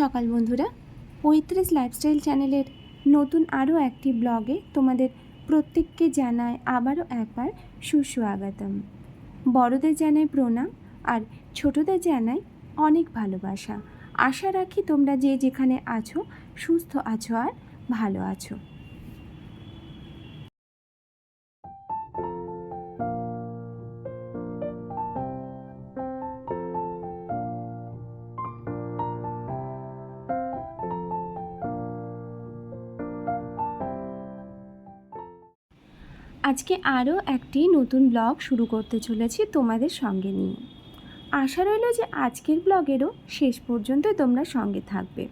সকাল, বন্ধুরা। পঁয়ত্রিশ লাইফস্টাইল চ্যানেলের নতুন আরও একটি ব্লগে তোমাদের প্রত্যেককে জানায় আবারও একবার সুস্বাগতম। বড়দের জানায় প্রণাম আর ছোটদের জানাই অনেক ভালোবাসা। আশা রাখি তোমরা যে যেখানে আছো, সুস্থ আছো আর ভালো আছো। আজকে আরও একটি নতুন ব্লগ শুরু করতে চলেছি তোমাদের সঙ্গে নিয়ে। আশা রইল যে আজকের ব্লগেরও শেষ পর্যন্ত তোমরা সঙ্গে থাকবে।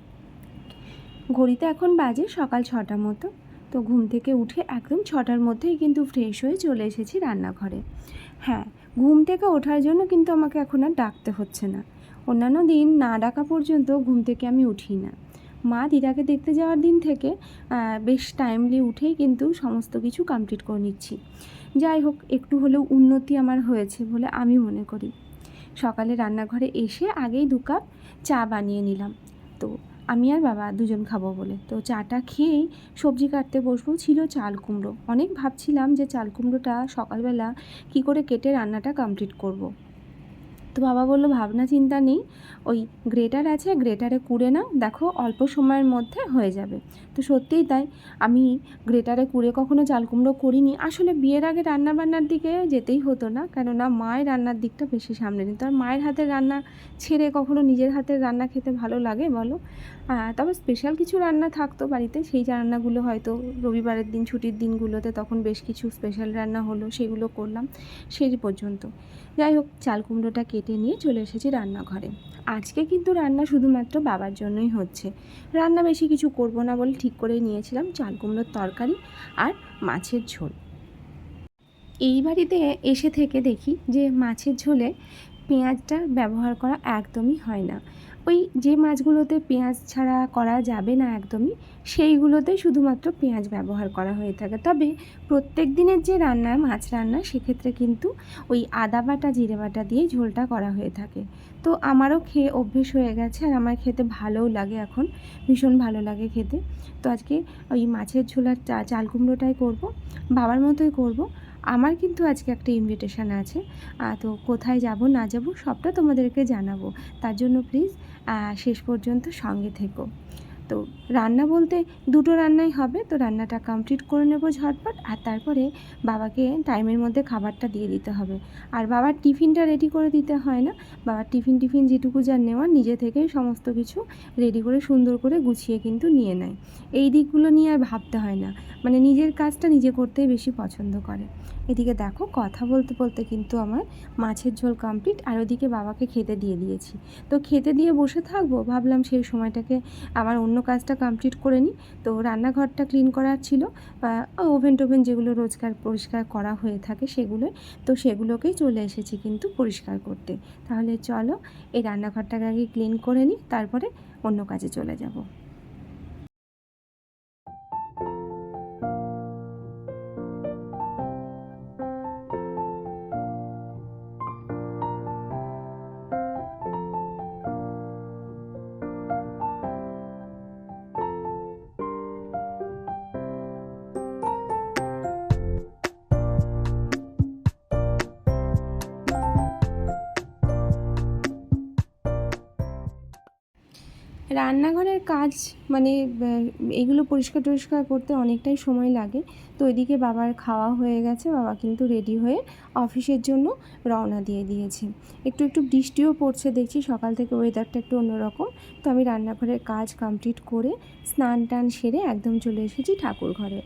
ঘড়িতে এখন বাজে সকাল ছটা মতো, তো ঘুম থেকে উঠে একদম ছটার মধ্যেই কিন্তু ফ্রেশ হয়ে চলে এসেছি রান্নাঘরে। হ্যাঁ ঘুম থেকে ওঠার জন্য কিন্তু আমাকে এখন আর ডাকতে হচ্ছে না। অন্যান্য দিন না ডাকা পর্যন্ত ঘুম থেকে আমি উঠি না। মা দিদাকে দেখতে যাওয়ার দিন থেকে বেশ টাইমলি উঠেই কিন্তু সমস্ত কিছু কমপ্লিট করে নিচ্ছি। যাই হোক, একটু হলেও উন্নতি আমার হয়েছে বলে আমি মনে করি। সকালে রান্নাঘরে এসে আগেই দু কাপ চা বানিয়ে নিলাম। তো আমি আর বাবা দুজন খাব বলে। তো চাটা খেয়েই সবজি কাটতে বসবো ছিল চাল কুমড়ো। অনেক ভাবছিলাম যে চাল কুমড়োটা সকালবেলা কী করে কেটে রান্নাটা কমপ্লিট করব। তো বাবা বলল, ভাবনা চিন্তা নেই, ওই গ্রেটার আছে, গ্রেটারে কুড়ে নাও, দেখো অল্প সময়ের মধ্যে হয়ে যাবে। তো সত্যিই তাই, আমি গ্রেটারে কুড়ে কখনো চাল কুমড়ো করিনি। আসলে বিয়ের আগে রান্না বান্নার দিকে যেতেই হতো না, কেননা মায়ের রান্নার দিকটা বেশি সামনে নিত। আর মায়ের হাতের রান্না ছেড়ে কখনো নিজের হাতের রান্না খেতে ভালো লাগে বলো? তবে স্পেশাল কিছু রান্না থাকতো বাড়িতে, সেই রান্নাগুলো হয়তো রবিবারের দিন, ছুটির দিনগুলোতে তখন বেশ কিছু স্পেশাল রান্না হলো, সেগুলো করলাম, সেই পর্যন্ত। যাই হোক, চাল কুমড়োটা কেটে নিয়ে চলে এসেছি রান্নাঘরে। আজকে কিন্তু রান্না শুধুমাত্র বাবার জন্যই হচ্ছে। রান্না বেশি কিছু করব না বলে ঠিক করে নিয়েছিলাম চাল, কুমড়োর তরকারি আর মাছের ঝোল। এই বাড়িতে এসে থেকে দেখি যে মাছের ঝোলে পেঁয়াজটা ব্যবহার করা একদমই হয় না। ওই যে মাছগুলোতে পেঁয়াজ ছাড়া করা যাবে না একদমই, সেইগুলোতে শুধুমাত্র পেঁয়াজ ব্যবহার করা হয়ে থাকে। তবে প্রত্যেক দিনের যে রান্না, মাছ রান্না, সেক্ষেত্রে কিন্তু ওই আদা বাটা, জিরে বাটা দিয়ে ঝোলটা করা হয়ে থাকে। তো আমারও খেয়ে অভ্যেস হয়ে গেছে আর আমার খেতে ভালোও লাগে এখন, ভীষণ ভালো লাগে খেতে। তো আজকে ওই মাছের ঝোল আর চা- চাল কুমড়োটাই করব, বাবার মতোই করব। আমার কিন্তু আজকে একটা ইনভিটেশান আছে। তো কোথায় যাব, না যাব, সবটা তোমাদেরকে জানাব। তার জন্য প্লিজ শেষ পর্যন্ত সঙ্গে থেকো। তো রান্না বলতে দুটো রান্নাই হবে, তো রান্নাটা কমপ্লিট করে নেব ঝটপট আর তারপরে বাবাকে টাইমের মধ্যে খাবারটা দিয়ে দিতে হবে। আর বাবার টিফিনটা রেডি করে দিতে হয় না, বাবার টিফিন টিফিন যেটুকু যা নেওয়ার নিজে থেকেই সমস্ত কিছু রেডি করে সুন্দর করে গুছিয়ে কিন্তু নিয়ে নেয়। এই দিকগুলো নিয়ে আর ভাবতে হয় না মানে নিজের কাজটা নিজে করতেই বেশি পছন্দ করে। এদিকে দেখো কথা বলতে বলতে কিন্তু আমার মাছের ঝোল কমপ্লিট আর ওদিকে বাবাকে খেতে দিয়ে দিয়েছি। তো খেতে দিয়ে বসে থাকব, ভাবলাম সেই সময়টাকে আমার অন্য কাজটা কমপ্লিট করে নিই। তো রান্নাঘরটা ক্লিন করার ছিল ওভেন টোভেন যেগুলো রোজকার পরিষ্কার করা হয়ে থাকে সেগুলো তো সেগুলোকেই চলে এসেছি কিন্তু পরিষ্কার করতে। তাহলে চলো এই রান্নাঘরটাকে আগে ক্লিন করে নিই, তারপরে অন্য কাজে চলে যাব। রান্নাঘরের কাজ মানে এগুলো পরিষ্কার টরিষ্কার করতে অনেকটাই সময় লাগে। তো ওইদিকে বাবার খাওয়া হয়ে গেছে, বাবা কিন্তু রেডি হয়ে অফিসের জন্য রওনা দিয়ে দিয়েছে। একটু একটু বৃষ্টিও পড়ছে দেখছি, সকাল থেকে ওয়েদারটা একটু অন্যরকম। তো আমি রান্নাঘরের কাজ কমপ্লিট করে স্নান টান সেরে একদম চলে এসেছি ঠাকুর ঘরে।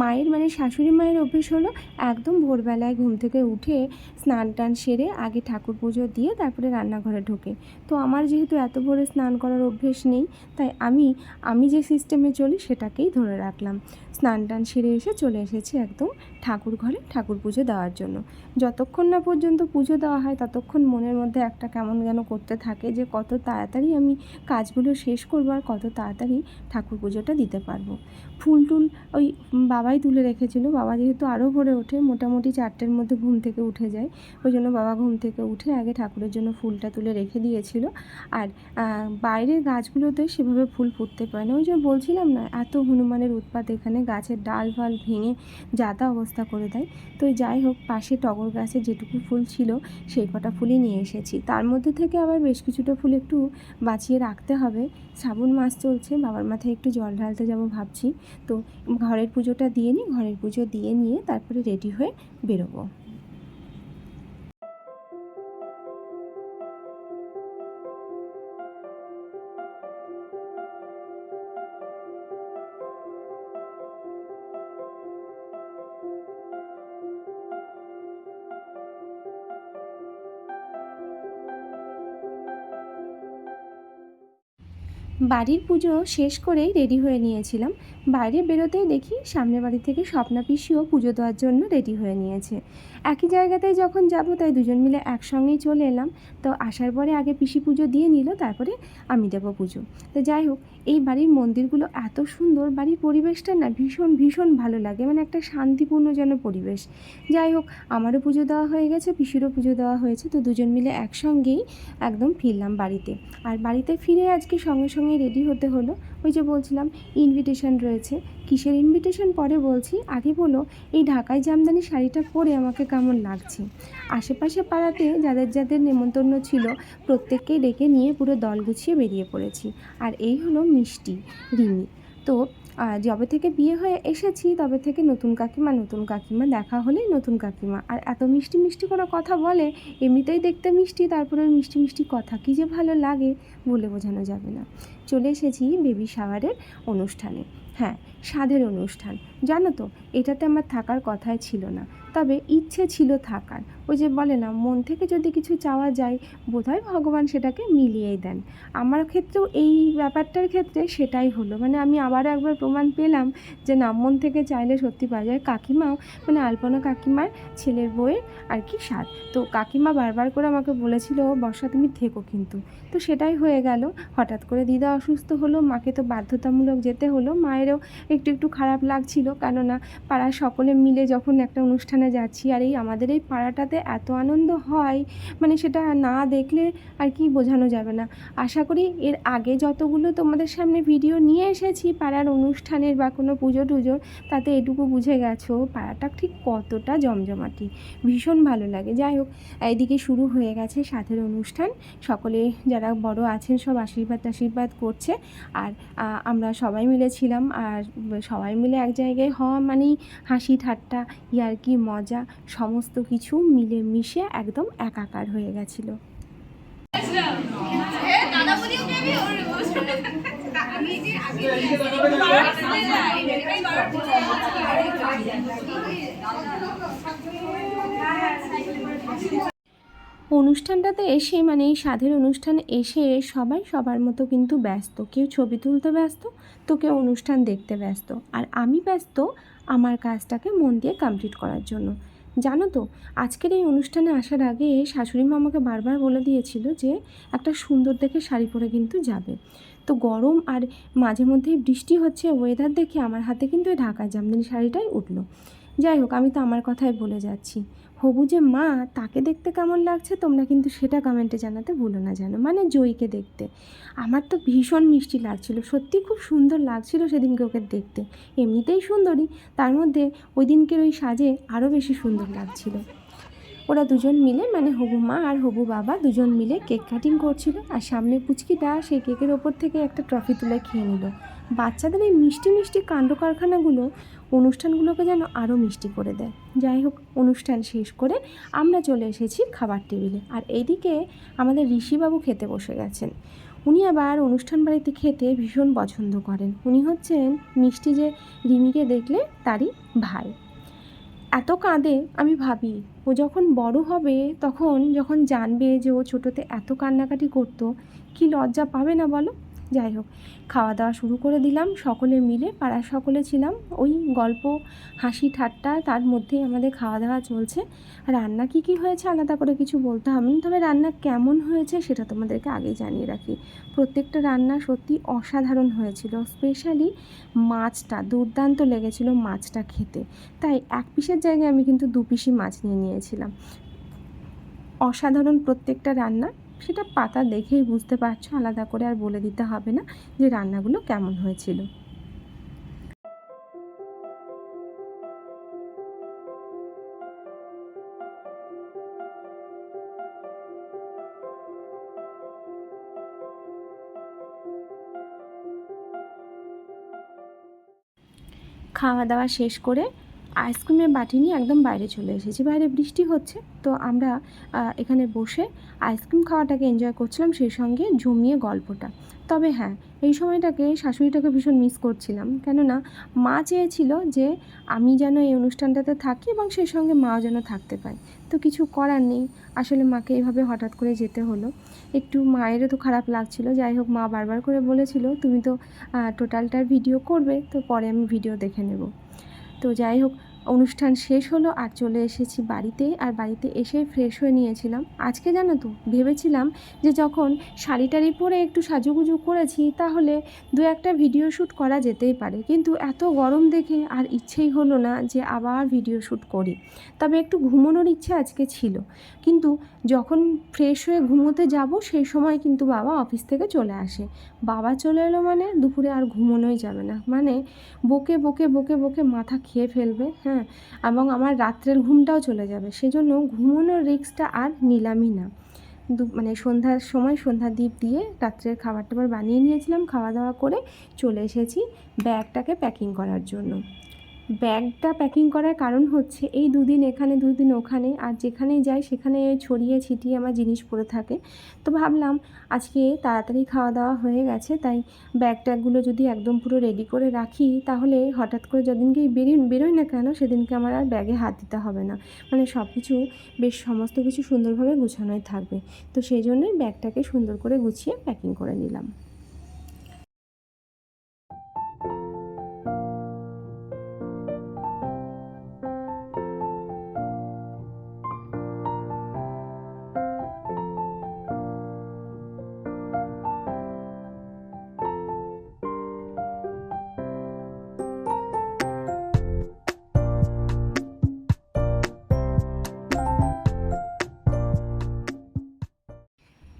মায়ের মানে শাশুড়ি মায়ের অভ্যেস হলো একদম ভোরবেলায় ঘুম থেকে উঠে স্নান টান সেরে আগে ঠাকুর পুজো দিয়ে তারপরে রান্নাঘরে ঢোকে। তো আমার যেহেতু এত ভোরে স্নান করার অভ্যেস নেই, তাই আমি আমি যে সিস্টেমে চলি সেটাকেই ধরে রাখলাম। স্নান টান সেরে এসে চলে এসেছি একদম ঠাকুর ঘরে ঠাকুর পুজো দেওয়ার জন্য। যতক্ষণ না পর্যন্ত পুজো দেওয়া হয় ততক্ষণ মনের মধ্যে একটা কেমন যেন করতে থাকে যে কত তাড়াতাড়ি আমি কাজগুলো শেষ করব আর কত তাড়াতাড়ি ঠাকুর পুজোটা দিতে পারব। ফুল টুল ওই বাবাই তুলে রেখেছিল। বাবা যেহেতু আরও ভরে ওঠে, মোটামুটি চারটের মধ্যে ঘুম থেকে উঠে যায়। ওই জন্য বাবা ঘুম থেকে উঠে আগে ঠাকুরের জন্য ফুলটা তুলে রেখে দিয়েছিল। আর বাইরের গাছগুলোতে সেভাবে ফুল ফুটতে পারে না। ওই যে বলছিলাম না, এত হনুমানের উৎপাত এখানে গাছের ডাল ফাল ভেঙে যাতা অবস্থা করে দেয়। তো যাই হোক, পাশে টগর গাছে যেটুকু ফুল ছিল, সেই কটা ফুলই নিয়ে এসেছি। তার মধ্যে থেকে আবার বেশ কিছুটা ফুল একটু বাঁচিয়ে রাখতে হবে। শ্রাবণ মাস চলছে, বাবার মাথায় একটু জল ঢালতে যাব ভাবছি। তো ঘরের পুজোটা দিয়ে নিই, ঘরের পুজো দিয়ে নিয়ে তারপরে রেডি হয়ে বেরোবো। বাড়ির পুজো শেষ করেই রেডি হয়ে নিয়েছিলাম। বাইরে বেরোতেই দেখি সামনের বাড়ি থেকে স্বপ্না পিসিও পুজো দেওয়ার জন্য রেডি হয়ে নিয়েছে। একই জায়গাতেই যখন যাব, তাই দুজন মিলে একসঙ্গেই চলে এলাম। তো আসার পরে আগে পিসি পুজো দিয়ে নিল, তারপরে আমি দেবো পুজো। তো যাই হোক, এই বাড়ির মন্দিরগুলো এত সুন্দর, বাড়ির পরিবেশটা না ভীষণ ভীষণ ভালো লাগে। মানে একটা শান্তিপূর্ণ যেন পরিবেশ। যাই হোক, আমারও পুজো দেওয়া হয়ে গেছে, পিসিরও পুজো দেওয়া হয়েছে। তো দুজন মিলে একসঙ্গেই একদম ফিরলাম বাড়িতে। আর বাড়িতে ফিরে আজকে সঙ্গে সঙ্গে রেডি হতে হলো। ওই যে বলছিলাম ইনভিটেশন রয়েছে। কিসের ইনভিটেশন পরে বলছি, আগে বলো, এই ঢাকায় জামদানি শাড়িটা পরে আমাকে কেমন লাগছে? আশেপাশে পাড়াতে যাদের যাদের নেমন্তন্ন ছিল, প্রত্যেককেই ডেকে নিয়ে পুরো দল গুছিয়ে বেরিয়ে পড়েছি। আর এই হলো মিষ্টি, রিমি। তো আহ, যবে থেকে বিয়ে হয়ে এসেছি তবে থেকে নতুন কাকিমা নতুন কাকিমা দেখা হলেই নতুন কাকিমা। আর এত মিষ্টি মিষ্টি করে কথা বলে এমনিতেই দেখতে মিষ্টি তারপরে মিষ্টি মিষ্টি কথা কী যে ভালো লাগে বলে বোঝানো যাবে না। চলে এসেছি বেবি শাওয়ারের অনুষ্ঠানে। হ্যাঁ সাধের অনুষ্ঠান। জানো তো এটাতে আমার থাকার কথাই ছিল না। তবে ইচ্ছে ছিল থাকার। ওই যে বলে না, মন থেকে যদি কিছু চাওয়া যায়, বোধহয় ভগবান সেটাকে মিলিয়েই দেন। আমার ক্ষেত্রেও এই ব্যাপারটার ক্ষেত্রে সেটাই হলো। মানে আমি আবারও একবার প্রমাণ পেলাম যে না, মন থেকে চাইলে সত্যি পাওয়া যায়। কাকিমাও মানে আলপনা কাকিমার ছেলের বউয়ের আর কি স্বাদ। তো কাকিমা বারবার করে আমাকে বলেছিল, বর্ষা, তুমি থেকো কিন্তু। তো সেটাই হয়ে গেল। হঠাৎ করে দিদা অসুস্থ হলো, মাকে তো বাধ্যতামূলক যেতে হলো। মায়েরও একটু একটু খারাপ লাগছিল। কেননা পাড়ার সকলে মিলে যখন একটা অনুষ্ঠানে যাচ্ছি আর এই আমাদের এই পাড়াটাতে এত আনন্দ হয় মানে সেটা না দেখলে আর কি বোঝানো যাবে না। আশা করি এর আগে যতগুলো তোমাদের সামনে ভিডিও নিয়ে এসেছি পাড়ার অনুষ্ঠানের বা কোনো পুজো টুজোর তাতে এটুকু বুঝে গেছো পাড়াটা ঠিক কতটা জমজমাটি। ভীষণ ভালো লাগে। যাই হোক, এইদিকে শুরু হয়ে গেছে সাথের অনুষ্ঠান। সকলে যারা বড় আছেন সব আশীর্বাদ আশীর্বাদ করছে। আর আমরা সবাই মিলে ছিলাম আর সবাই মিলে এক জায়গায় হওয়া মানেই হাসি ঠাট্টা ইয়ার্কি মজা সমস্ত কিছু মিলে মিশে একদম একাকার হয়ে গেছিল অনুষ্ঠানটাতে এসে মানে এই স্বাদের অনুষ্ঠানে এসে সবাই সবার মতো কিন্তু ব্যস্ত কেউ ছবি তুলতে ব্যস্ত তো কেউ অনুষ্ঠান দেখতে ব্যস্ত আর আমি ব্যস্ত আমার কাজটাকে মন দিয়ে কমপ্লিট করার জন্য। জানো তো, আজকের এই অনুষ্ঠানে আসার আগে শাশুড়ি মা আমাকে বারবার বলে দিয়েছিল যে, একটা সুন্দর দেখে শাড়ি পরে কিন্তু যাবে। তো গরম আর মাঝে মধ্যেই বৃষ্টি হচ্ছে ওয়েদার দেখে আমার হাতে কিন্তু এই ঢাকা জামদানি শাড়িটাই উঠল। যাই হোক, আমি তো আমার কথাই বলে যাচ্ছি। হবু যে মা, তাকে দেখতে কেমন লাগছে? তোমরা কিন্তু সেটা কমেন্টে জানাতে ভুলো না জানো মানে জয়ীকে দেখতে। আমার তো ভীষণ মিষ্টি লাগছিল। সত্যি খুব সুন্দর লাগছিল সেদিনকে ওকে দেখতে। এমনিতেই সুন্দরী। তার মধ্যে ওই দিনকের ওই সাজে আরও বেশি সুন্দর লাগছিল। ওরা দুজন মিলে মানে হবু মা আর হবু বাবা, দুজন মিলে কেক কাটিং করছিল। আর সামনে পুচকিটা, সেই কেকের ওপর থেকে একটা ট্রফি তুলে খেয়ে নিল। বাচ্চাদের এই মিষ্টি মিষ্টি কাণ্ড কারখানাগুলো অনুষ্ঠানগুলোকে যেন আরও মিষ্টি করে দেয়। যাই হোক, অনুষ্ঠান শেষ করে আমরা চলে এসেছি খাবার টেবিলে। আর এইদিকে আমাদের ঋষিবাবু খেতে বসে গেছেন। উনি আবার অনুষ্ঠান বাড়িতে খেতে ভীষণ পছন্দ করেন। উনি হচ্ছেন মিষ্টি যে রিমিকে দেখলে তারই ভাই। এত কাঁদে, আমি ভাবি, ও যখন বড় হবে, তখন যখন জানবে যে ও ছোটোতে এত কান্নাকাটি করতো, কি লজ্জা পাবে না বলো? যাই হোক, খাওয়া দাওয়া শুরু করে দিলাম, সকলে মিলে, পাড়ার সকলে ছিলাম। ওই গল্প, হাসি, ঠাট্টা, তার মধ্যেই আমাদের খাওয়া দাওয়া চলছে। রান্না কী কী হয়েছে আলাদা করে কিছু বলতে হবে না, তবে রান্না কেমন হয়েছে সেটা তোমাদেরকে আগেই জানিয়ে রাখি। প্রত্যেকটা রান্না সত্যি অসাধারণ হয়েছিল স্পেশালি মাছটা, দুর্দান্ত লেগেছিল মাছটা খেতে। তাই এক পিসের জায়গায় আমি কিন্তু দু পিসি মাছ নিয়ে নিয়েছিলাম। অসাধারণ প্রত্যেকটা রান্না। সেটা পাতা দেখেই বুঝতে পারছ, আলাদা করে আর বলে দিতে হবে না যে রান্নাগুলো কেমন হয়েছিল। খাওয়া দাওয়া শেষ করে আইসক্রিমের বাটি নিয়ে একদম বাইরে চলে এসেছি। বাইরে বৃষ্টি হচ্ছে, তো আমরা এখানে বসে আইসক্রিম খাওয়াটাকে এনজয় করছিলাম, সেই সঙ্গে জমিয়ে গল্পটা। তবে হ্যাঁ এই সময়টাকে শাশুড়িটাকে ভীষণ মিস করছিলাম। কেননা, মা চেয়েছিল যে আমি যেন এই অনুষ্ঠানটাতে থাকি এবং সেই সঙ্গে মাও যেন থাকতে পায়। তো কিছু করার নেই, আসলে মাকে এইভাবে হঠাৎ করে যেতে হলো। একটু মায়েরও তো খারাপ লাগছিল, যাই হোক মা বারবার করে বলেছিল, তুমি তো টোটালটার ভিডিও করবে, তো পরে আমি ভিডিও দেখে নেব। তো যাই হোক অনুষ্ঠান শেষ হলো আর চলে এসেছি বাড়িতে আর বাড়িতে এসে ফ্রেশ হয়ে নিয়েছিলাম। আজকে জানো তো, ভেবেছিলাম যে যখন শাড়ি টাড়ি পরে একটু সাজুগুজু করেছি তাহলে দু একটা ভিডিও শ্যুট করা যেতেই পারে। কিন্তু এত গরম দেখে আর ইচ্ছেই হলো না যে আবার ভিডিও শ্যুট করি। তবে একটু ঘুমোনোর ইচ্ছে আজকে ছিল। কিন্তু যখন ফ্রেশ হয়ে ঘুমোতে যাব সেই সময় কিন্তু বাবা অফিস থেকে চলে আসে। বাবা চলে এলো মানে দুপুরে আর ঘুমোনোই যাবে না। মানে বকে বকে বকে বকে মাথা খেয়ে ফেলবে হ্যাঁ? এবং আমার রাত্রের ঘুমটাও চলে যাবে। সেজন্য ঘুমোনোর রিক্সটা আর নিলামই না। মানে সন্ধ্যার সময় সন্ধ্যা দ্বীপ দিয়ে রাত্রের খাবার টাবার বানিয়ে নিয়েছিলাম খাওয়া দাওয়া করে চলে এসেছি ব্যাগটাকে প্যাকিং করার জন্য। ব্যাগটা প্যাকিং করার কারণ হচ্ছে এই দুদিন এখানে, দুদিন ওখানে, আর যেখানেই যাই সেখানে ছড়িয়ে ছিটিয়ে আমার জিনিস পড়ে থাকে। তো ভাবলাম আজকে তাড়াতাড়ি খাওয়া দাওয়া হয়ে গেছে, তাই ব্যাগ ট্যাগগুলো যদি একদম পুরো রেডি করে রাখি, তাহলে হঠাৎ করে যেদিনকেই বেরিয়ে বেরোই না কেন সেদিনকে আমার আর ব্যাগে হাত দিতে হবে না। মানে সব কিছু বেশ সমস্ত কিছু সুন্দরভাবে গুছানোই থাকবে। তো সেই জন্যই ব্যাগটাকে সুন্দর করে গুছিয়ে প্যাকিং করে নিলাম।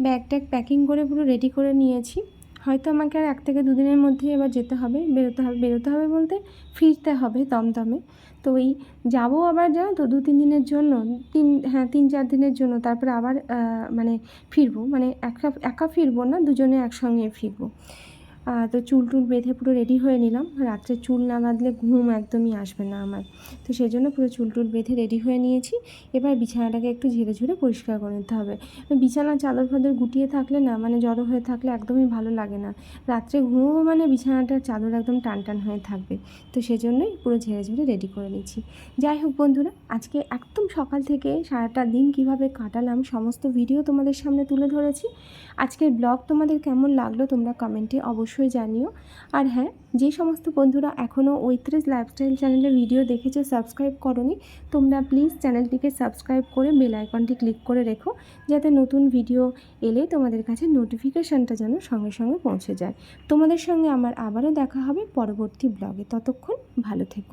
ব্যাগ ট্যাগ প্যাকিং করে পুরো রেডি করে নিয়েছি। হয়তো আমাকে আর এক থেকে দুদিনের মধ্যে এবার যেতে হবে। বেরোতে হবে বেরোতে হবে বলতে ফিরতে হবে দমদমে তো ওই যাব আবার জানো তো দু তিন দিনের জন্য, তিন হ্যাঁ তিন চার দিনের জন্য, তারপরে আবার মানে ফিরবো। মানে একা একা ফিরবো না, দুজনে একসঙ্গে ফিরবো। তো চুল টুল বেঁধে পুরো রেডি হয়ে নিলাম। রাত্রে চুল না বাঁধলে ঘুম একদমই আসবে না আমার। তো সেই জন্য পুরো চুল টুল বেঁধে রেডি হয়ে নিয়েছি। এবার বিছানাটাকে একটু ঝেড়ে ঝুড়ে পরিষ্কার করে নিতে হবে। বিছানা চাদর ফাদর গুটিয়ে থাকলে না মানে জড়ো হয়ে থাকলে একদমই ভালো লাগে না। রাত্রে ঘুমোবো মানে বিছানাটার চাদর একদম টান টান হয়ে থাকবে। তো সেজন্যই পুরো ঝেড়ে ঝুড়ে রেডি করে নিচ্ছি। যাই হোক বন্ধুরা, আজকে একদম সকাল থেকে সারাটা দিন কীভাবে কাটালাম সমস্ত ভিডিও তোমাদের সামনে তুলে ধরেছি। আজকের ব্লগ তোমাদের কেমন লাগল তোমরা কমেন্টে অবশ্যই জানিও। আর হ্যাঁ যে সমস্ত বন্ধুরা এখনও ঐত্রিশ লাইফস্টাইল চ্যানেলে ভিডিও দেখেছ সাবস্ক্রাইব করনি, তোমরা প্লিজ চ্যানেলটিকে সাবস্ক্রাইব করে বেল আইকনটি ক্লিক করে রেখো, যাতে নতুন ভিডিও এলে তোমাদের কাছে নোটিফিকেশানটা যেন সঙ্গে সঙ্গে পৌঁছে যায়। তোমাদের সঙ্গে আমার আবারও দেখা হবে পরবর্তী ব্লগে ততক্ষণ ভালো থেকো।